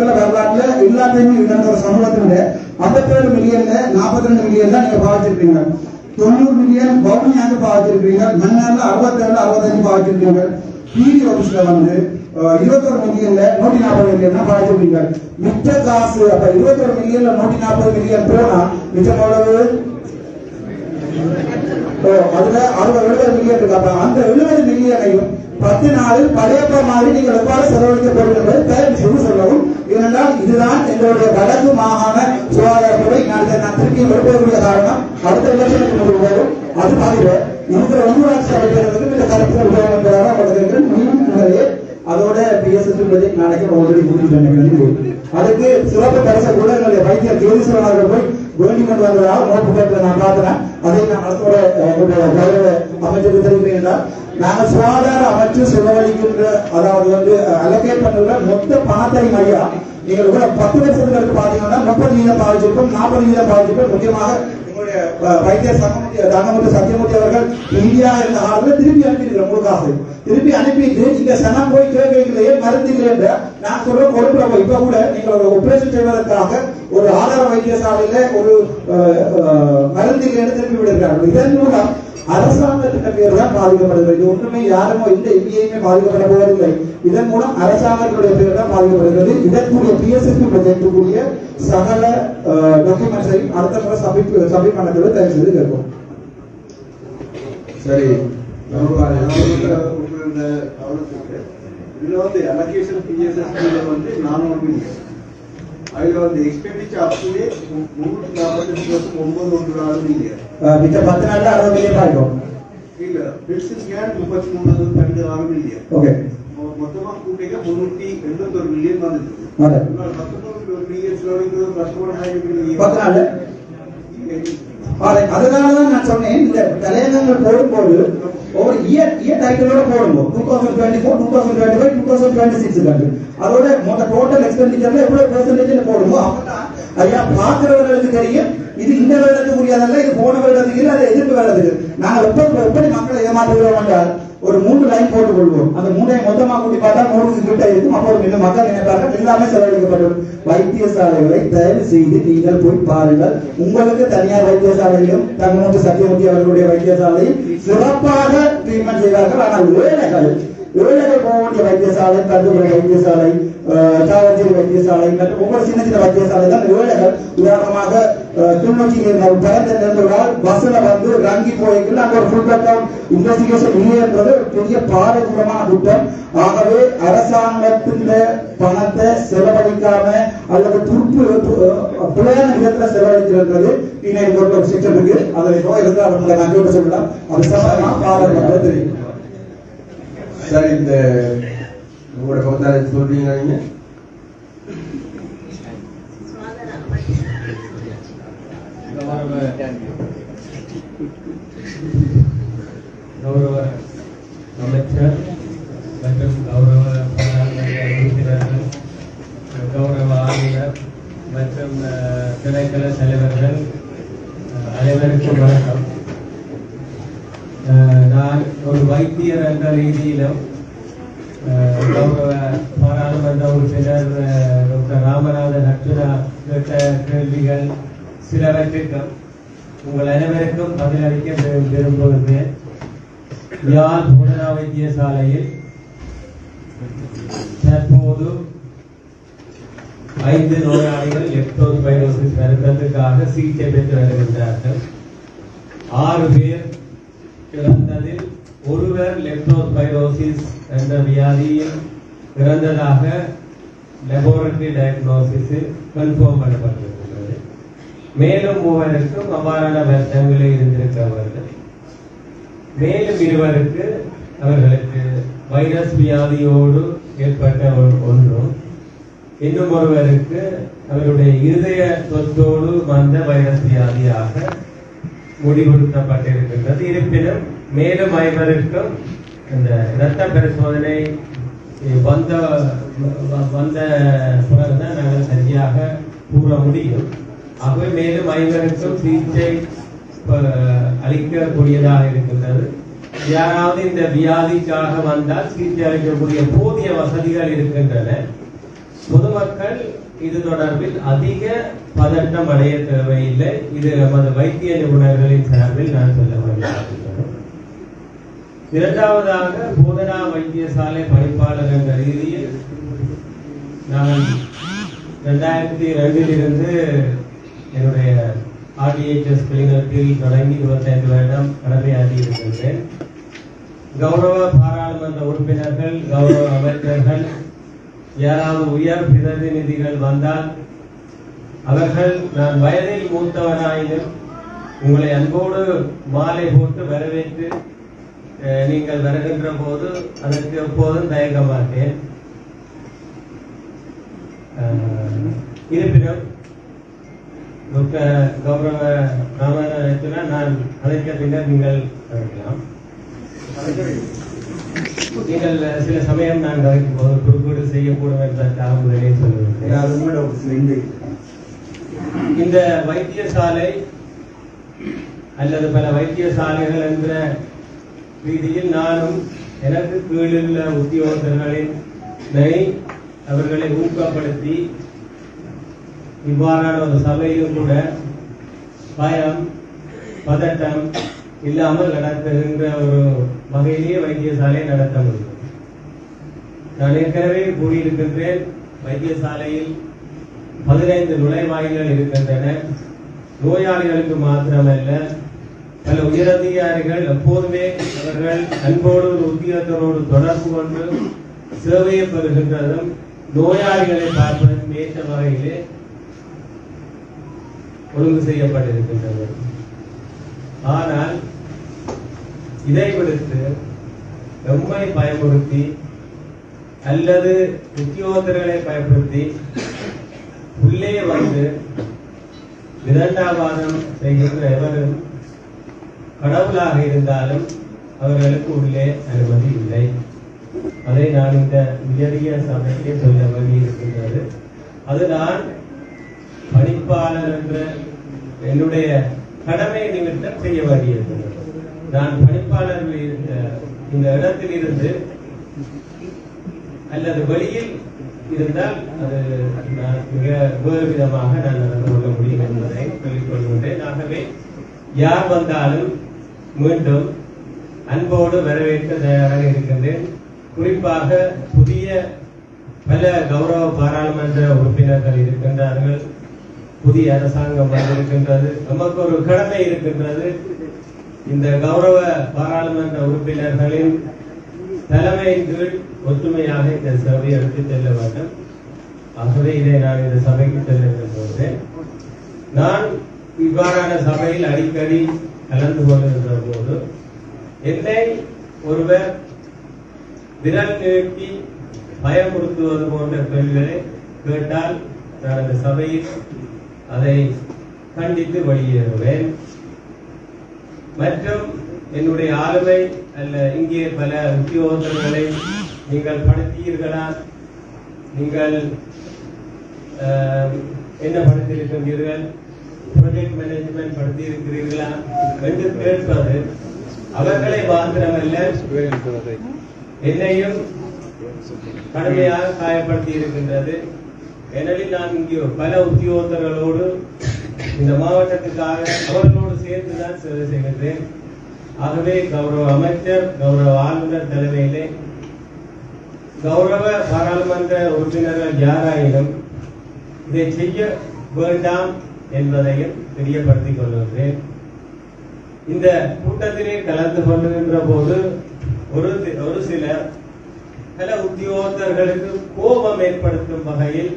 காலத்துல வரலாற்றுல எல்லாத்தையுமே இழந்த ஒரு சமூகத்தினுடைய ஐம்பத்தேழு மில்லியன்ல நாற்பத்தி ரெண்டு மில்லியன் தான் நீங்க பாவிச்சிருப்பீங்க. தொண்ணூறு மில்லியன் பவுனியாக பாவிச்சிருப்பீங்க? மண்ணால அறுபத்தேழு அறுபத்தஞ்சு பாதிச்சிருக்கீங்க பிடி ஆபீஸ்ல வந்து இருபத்தொரு மில்லியன்ல நூத்தி நாற்பது மில்லியன் தான் பாதிச்சிருக்கீங்க மிச்ச காசு அப்ப இருபத்தொரு மில்லியன்ல நூத்தி நாற்பது மில்லியன் போனா மிச்சம் எவ்வளவு? அதுல எழுபது மில்லியன் இருக்கு அந்த எழுபது மில்லியனையும் பத்து நாளில் பழையப்ப மாதிரி நீங்கள் எவ்வாறு செலவழிக்கப்படும் என்பதை தயவு சொல்லவும். ஏனென்றால் இதுதான் எங்களுடைய வடக்கு மாகாண சுகாதாரத்துறை நான் நான் திருப்பி எழுப்பக்கூடிய காரணம். அடுத்த எலெக்ஷனுக்கு உதவும் அது தவிர இருக்கிற உள்ளூராட்சி அமைச்சர்களுக்கு இந்த கருத்தில் உதவும் என்பதாக உங்களுக்கு மீண்டும் உங்களையே அதோட பிஎஸ்எஸ் ப்ராஜெக்ட் நாளைக்கு ஆல்ரெடி முடிச்சு அதுக்கு சிறப்பு பரிசு கூட எங்களுடைய வைத்தியர் கேதீஸ்வரன் அவர்கள் போய் வேண்டி கொண்டு வந்ததாக நோட்டு பேட்டில் நான் பார்த்தேன் அதை நான் அடுத்த எங்களுடைய கௌரவ அமைச்சருக்கு தெரிவிக்கிறேன் என்றால் நாங்கள் சுகாதார அமைச்சு செலவழிக்கின்ற அதாவது வந்து அலோகேட் பண்ணுற மொத்த பணத்தை மையா நீங்கள் கூட பத்து வருஷத்துக்கு பாத்தீங்கன்னா முப்பது வீதம் பாதிச்சிருக்கும் நாற்பது வீதம் பாதிச்சிருக்கும் முக்கியமாக வைத்திய அஹ், வைத்தியர் சங்கமுத்தி சத்தியமூர்த்தி அவர்கள் இந்தியா இருந்த ஆளுநர் திருப்பி அனுப்பியிருக்கிறோம் முழுக்காசு திருப்பி அனுப்பிட்டு இங்க சனம் போய் கேட்கலையே மருந்து இல்லை நான் சொல்றேன் கொடுக்குறோம் இப்ப கூட நீங்க ஒரு ஆபரேஷன் செய்வதற்காக ஒரு ஆதார வைத்தியசாலையில ஒரு அஹ், அஹ், மருந்து இல்லைன்னு திருப்பி விடுகிறார்கள் இதன் மூலம் அரசாங்கத்தின் பேர் தான் பாதிக்கப்படுகிறது. இது ஒன்றுமே யாருமோ எந்த எம்பியுமே பாதிக்கப்பட போவதில்லை. இதன் மூலம் அரசாங்கத்துடைய பேர் தான் பாதிக்கப்படுகிறது. இதற்குரிய பிஎஸ்எஸ்பி ப்ரொஜெக்டுக்குரிய சகல டாக்குமெண்ட்ஸை அடுத்த முறை சப்மிட் சப்மிட் பண்ண தயார் செய்து கேட்போம். சரி. இதுல வந்து அலோகேஷன் பிஎஸ்எஸ்பியில வந்து நானூறு மில்லியன் அதுல வந்து எக்ஸ்பெண்டிச்சர் அப்படியே முன்னூத்தி நாற்பத்தஞ்சு வருஷம் ஒன்பது ஒன்று நாலு மில்லியன் அஹ், மிச்ச பத்து நாள்ல அறுபது மில்லியன் பாதிக்கும் இல்ல பில்ஸ் ஸ்கேன் முப்பத்தி மூணு அதனாலதான் நான் சொன்னேன் இந்த தலையங்கங்கள் போடும்போது ஒவ்வொரு இயர் இயர் டைட்டிலோட போடுவோம் two thousand twenty four two thousand twenty five two thousand twenty six கண்டு அதோட மொத்த டோட்டல் எக்ஸ்பெண்டிச்சர்ல எவ்வளவு பெர்சன்டேஜ் போடுவோம் அப்பதான் ஐயா பாக்குறவர்களுக்கு தெரியும். இது இந்த வருடத்துக்கு உரியதல்ல இது போன வருடத்துக்கு இல்லை அது எதிர்ப்பு வருடத்துக்கு. நாங்க எப்படி எப்படி மக்களை ஏமாற்றுகிறோம் என்றால் ஒரு மூன்று லைன் போட்டுக் கொள்வோம் அந்த மூன்றை மொத்தமா கூட்டி பார்த்தா மூணு கிட்ட இருக்கும். அப்போ இன்னும் மக்கள் நினைப்பார்கள் எல்லாமே செலவழிக்கப்படும். வைத்தியசாலைகளை தயவு செய்து நீங்கள் போய் பாருங்கள். உங்களுக்கு தனியார் வைத்தியசாலையிலும் தங்கமுத்து சத்தியமூர்த்தி அவர்களுடைய வைத்தியசாலையும் சிறப்பாக ட்ரீட்மெண்ட் செய்வார்கள் ஆனால் ஏழைகள் ஏழைகள் போக வேண்டிய வைத்தியசாலை கருதுபுரை வைத்தியசாலை அஹ், வைத்தியசாலை மற்றும் ஒவ்வொரு சின்ன சின்ன வைத்தியசாலை தான் ஏழைகள் உதாரணமாக அஹ், கிளிநொச்சி பரந்தென்றால் பஸ்ல வந்து ரங்கி போய்க்குள்ள அங்க ஒரு ஃபுல் பேக்அவுட் இன்வெஸ்டிகேஷன் இல்லைன்றது பெரிய பாரதூரமான குற்றம். ஆகவே அரசாங்கத்தின் பணத்தை செலவழிக்காம அல்லது துருப்பு பிள்ளையான விதத்துல செலவழிக்கிறது இன்னைக்கு ஒரு சிஸ்டம் இருக்கு. அதில் நோய் இருந்து அவங்களை நான் கேட்டு சொல்லலாம். அது சம்பந்தமா பாரதூரம் தெரியும். சரி இந்த உங்களோட பக்கத்தால சொல்றீங்க நீங்க? கௌரவ அமைச்சர் மற்றும் கௌரவ உறுப்பினர்கள் கௌரவ ஆளுநர் மற்றும் அஹ், தலைவர்கள் அனைவருக்கும் வணக்கம். நான் ஒரு வைத்தியர் என்ற ரீதியிலும் பாராளுமன்ற டாக்டர் ராமநாதன் அர்ஜுனா கேட்ட கேள்விகள் சிலவற்றுக்கும் உங்கள் அனைவருக்கும் பதிலளிக்க விரும்புகிறேன். யாழ் புனரா வைத்தியசாலையில் தற்போது ஐந்து நோயாளிகள் லெப்டோஸ்பைரோசிஸ் வருத்தத்துக்காக சிகிச்சை பெற்று வருகின்றார்கள். ஆறு பேர் இறந்ததில் ஒருவர் லெப்டோஸ்பைரோசிஸ் என்ற வியாதியில் இறந்ததாக லெபோரட்டரி டயக்னோசிஸில் கன்ஃபார்ம் பண்ணப்பட்டிருக்கின்றது மேலும் மூவருக்கும் அவ்வாறான வருத்தங்களே இருந்திருக்கிறவர்கள். மேலும் இருவருக்கு அவர்களுக்கு வைரஸ் வியாதியோடு ஏற்பட்ட ஒன்றும். இன்னும் ஒருவருக்கு அவருடைய இருதய தொற்றோடு வந்த வைரஸ் வியாதியாக முடிவுறுத்தப்பட்டிருக்கின்றது. இருப்பினும் மேலும் ஐவருக்கும் இந்த இரத்த பரிசோதனை வந்த வ- வந்த பிறகுதான் நாங்கள் சரியாக கூற முடியும். ஆகவே மேலும் ஐவருக்கும் சிகிச்சை அளிக்கக்கூடியதாக இருக்கின்றது. யாராவது இந்த வியாதிக்காக வந்தால் சிகிச்சை அளிக்கக்கூடிய போதிய வசதிகள் இருக்கின்றன. பொதுமக்கள் இது தொடர்பில் அதிக பதட்டம் அடைய தேவையில்லை. இது நமது வைத்திய நிபுணர்களின் சார்பில் நான் சொல்ல வேண்டும் இரண்டாவதாக போதனா வைத்தியசாலை பணிப்பாளர் என்ற ரீதியில் நான் ரெண்டாயிரத்தி ரெண்டில் இருந்து என்னுடைய ஆர்டிஎச்எஸ் கிளினிக்கில் தொடங்கி இருபத்தைந்து வருடம் கடமையாற்றி இருக்கின்றேன். கௌரவ பாராளுமன்ற உறுப்பினர்கள் கௌரவ அமைச்சர்கள் யாராவது உயர் பிரதிநிதிகள் வந்தால் அவர்கள் நான் வயதில் மூத்தவனாயினும் உங்களை அன்போடு மாலை போட்டு வரவேற்று நீங்கள் வருகின்ற போது அதற்கு எப்போதும் தயங்க மாட்டேன் இருப்பினும் டாக்டர் கௌரவ ராமநாதன் நான் அழைத்த பின்னர் நீங்கள் அழைக்கலாம். நீங்கள் சில சமயம் நான் கதைக்கும் போது குறுக்கீடு செய்யக்கூடும் என்பதற்காக முதலே சொல்லுவேன் இந்த வைத்தியசாலை அல்லது பல வைத்தியசாலைகள் என்ற ரீதியில் நானும் எனக்கு கீழுள்ள உத்தியோகத்தர்களின் அவர்களை ஊக்கப்படுத்தி இவ்வாறான ஒரு சபையிலும் கூட பயம் பதட்டம் இல்லாமல் நடத்துகின்ற ஒரு வகையிலேயே வைத்தியசாலை நடத்த முடியும். நான் ஏற்கனவே கூறியிருக்கின்றேன் வைத்தியசாலையில் பதினைந்து நுழைவாயில்கள் இருக்கின்றன. நோயாளிகளுக்கு மாத்திரமல்ல பல உயரதிகாரிகள் எப்போதுமே அவர்கள் அன்போடு ஒரு உத்தியோகத்தரோடு தொடர்பு கொண்டு சேவையை பெறுகின்றதும் நோயாளிகளை பார்ப்பதும் ஏற்ற வகையிலே ஒழுங்கு செய்யப்பட்டிருக்கின்றது. ஆனால் இதை விடுத்து எம்மை பயமுறுத்தி அல்லது உத்தியோகத்தர்களை பயன்படுத்தி உள்ளே வந்து விதண்டாவாதம் செய்கின்ற எவரும் கடவுளாக இருந்தாலும் அவர்களுக்கு உள்ளே அனுமதி இல்லை. அதை நான் இந்த உயரிய சபைக்கு சொல்ல வேண்டியிருக்கின்றது அது நான் பணிப்பாளர் என்ற என்னுடைய கடமை நிமித்தம் செய்ய வேண்டியிருக்கின்றது நான் பணிப்பாளர் இருந்த இந்த இடத்தில் இருந்து அல்லது வெளியில் இருந்தால் அது நான் மிக வேறு விதமாக நான் நடந்து கொள்ள முடியும் என்பதை சொல்லிக் கொள்கின்றேன். ஆகவே யார் வந்தாலும் மீண்டும் அன்போடு வரவேற்க தயாராக இருக்கின்றேன். குறிப்பாக புதிய பல கௌரவ பாராளுமன்ற உறுப்பினர்கள் இருக்கின்றார்கள். புதிய அரசாங்கம் வந்திருக்கின்றது. நமக்கு ஒரு கடமை இருக்கின்றது. இந்த கௌரவ பாராளுமன்ற உறுப்பினர்களின் தலைமையின் கீழ் ஒற்றுமையாக இந்த சபையை எடுத்து செல்ல வேண்டும். ஆகவே இதை நான் இந்த சபைக்கு செல்ல விரும்புகிறேன். நான் இவ்வாறான சபையில் அடிக்கடி கலந்து கொள்கின்ற போது என்னை ஒருவர் விரல் நீட்டி பயமுறுத்துவது போன்ற கேள்விகளை கேட்டால் நான் அந்த சபையில் அதை கண்டித்து வெளியேறுவேன். மற்றும் என்னுடைய ஆளுமை அல்ல இங்கே பல உத்தியோகங்களை நீங்கள் படுத்தீர்களா? நீங்கள் என்ன படுத்திருக்கின்றீர்கள்? ப்ராஜெக்ட் மேனேஜ்மெண்ட் படுத்தியிருக்கிறீர்களா என்று கேட்பது அவர்களை மாத்திரமல்ல என்னையும் கடுமையாக காயப்படுத்தி இருக்கின்றது ஏனெனில் நான் இங்கே பல உத்தியோகத்தர்களோடு இந்த மாவட்டத்துக்காக அவர்களோடு சேர்ந்துதான் சேவை செய்கின்றேன். ஆகவே கௌரவ அமைச்சர் கௌரவ ஆளுநர் தலைமையிலே கௌரவ பாராளுமன்ற உறுப்பினர்கள் யாராயினும் இதை செய்ய வேண்டாம். என்பதையும் தெரியப்படுத்திக் கொள்கின்றேன். இந்த கூட்டத்திலே கலந்து கொள்ளுகின்ற போது ஒரு ஒரு சிலர் பல உத்தியோகத்தர்களுக்கு கோபம் ஏற்படுத்தும் வகையில்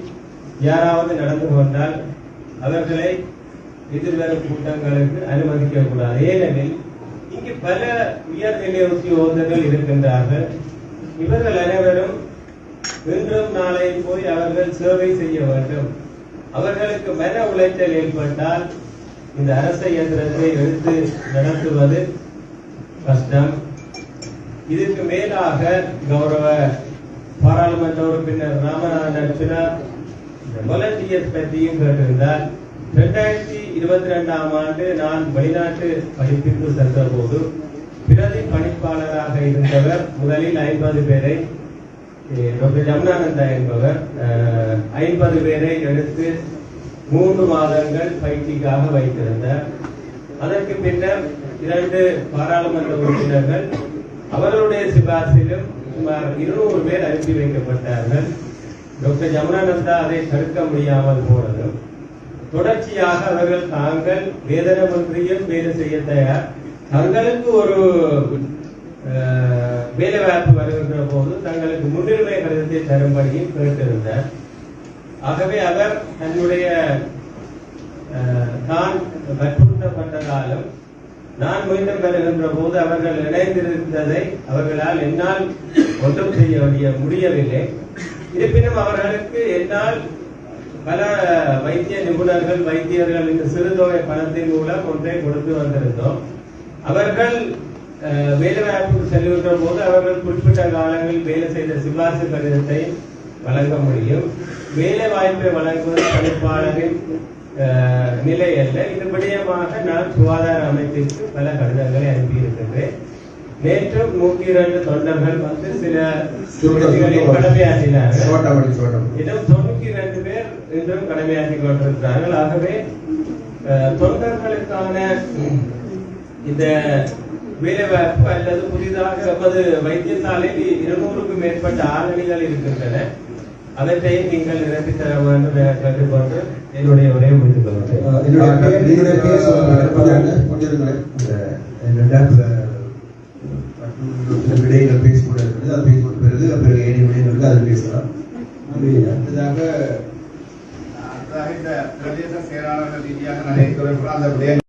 யாராவது நடந்து கொண்டால் அவர்களை எதிர்வரும் கூட்டங்களுக்கு அனுமதிக்க கூடாது. ஏனெனில் இங்கு பல உயர்நிலை உத்தியோகத்தர்கள் இருக்கின்றார்கள். இவர்கள் அனைவரும் இன்றும் நாளை போய் அவர்கள் சேவை செய்ய வேண்டும். அவர்களுக்கு மன உளைச்சல் ஏற்பட்டால் இந்த அரச இயந்திரத்தை எடுத்து நடத்துவது கஷ்டம். இதற்கு மேலாக கௌரவ பாராளுமன்ற உறுப்பினர் ராமநாதன் நடத்தினார் வாலண்டியர்ஸ் பற்றியும் கேட்டிருந்தார். இரண்டாயிரத்தி இருபத்தி ரெண்டாம் ஆண்டு நான் வெளிநாட்டு படிப்பிற்கு சென்ற போது பிரதி பணிப்பாளராக இருந்தவர் முதலில் ஐம்பது பேரை டாக்டர் ஜமுனானந்தா என்பவர் அஹ், ஐம்பது பேரை எடுத்து மூன்று மாதங்கள் பயிற்சிக்காக வைத்திருந்தார். அதற்கு பின்னர் இரண்டு பாராளுமன்ற உறுப்பினர்கள் அவர்களுடைய சிபாரிசிலும் சுமார் இருநூறு பேர் அனுப்பி வைக்கப்பட்டார்கள். டாக்டர் ஜமுனானந்தா அதை தடுக்க முடியாமல் போனதும் தொடர்ச்சியாக அவர்கள் தாங்கள் வேதனமன்றியும் வேலை செய்ய தயார். தங்களுக்கு ஒரு வேலைவாய்ப்பு வேலை வாய்ப்பு வருகின்ற போது தங்களுக்கு முன்னுரிமை கடிதத்தை தரும்படியும் கேட்டிருந்தார். ஆகவே அவர் தன்னுடைய தான் வற்புறுத்தப்பட்டதாலும் நான் மீண்டும் வருகின்ற போது அவர்கள் இணைந்திருந்ததை அவர்களால் என்னால் ஒன்றும் செய்ய வேண்டிய முடியவில்லை. இருப்பினும் அவர்களுக்கு என்னால் பல வைத்திய நிபுணர்கள் வைத்தியர்கள் இந்த சிறுதொகை பணத்தின் மூலம் ஒன்றை கொடுத்து வந்திருந்தோம். அவர்கள் அஹ், வேலைவாய்ப்புக்கு செல்கின்ற போது அவர்கள் குறிப்பிட்ட காலங்களில் வேலை செய்த சிபாரிசு கடிதத்தை வழங்க முடியும். வேலை வாய்ப்பை வழங்குவது பணிப்பாளரின் நிலை அல்ல. இது விடயமாக நான் சுகாதார அமைப்பிற்கு பல கடிதங்களை அனுப்பியிருக்கின்றேன். நேற்றும் நூற்றி இரண்டு தொண்டர்கள் வந்து சில கடமையாற்றினார்கள். இன்னும் தொண்ணூத்தி ரெண்டு பேர் இன்றும் கடமையாற்றி கொண்டிருக்கிறார்கள். ஆகவே தொண்டர்களுக்கான இந்த வேலைவாய்ப்பு அல்லது புதிதாக எமது வைத்தியசாலையில் இருநூறுக்கும் மேற்பட்ட ஆரணிகள் இருக்கின்றன. அவற்றையும் நீங்கள் நிரப்பித் தர வேண்டும் என கேட்டுக்கொண்டு என்னுடைய உரையை முடித்துக் கொள்கிறேன். விடைகள் பேசிக்கொண்டு இருக்கிறது அது பேசிக்கொண்டு பிறகு பிறகு ஏனைய விடயங்களுக்கு அதில் பேசலாம். அடுத்ததாக இந்த பிரதேச செயலாளர்கள் ரீதியாக நடைபெறக்கூடிய அந்த விடயங்கள்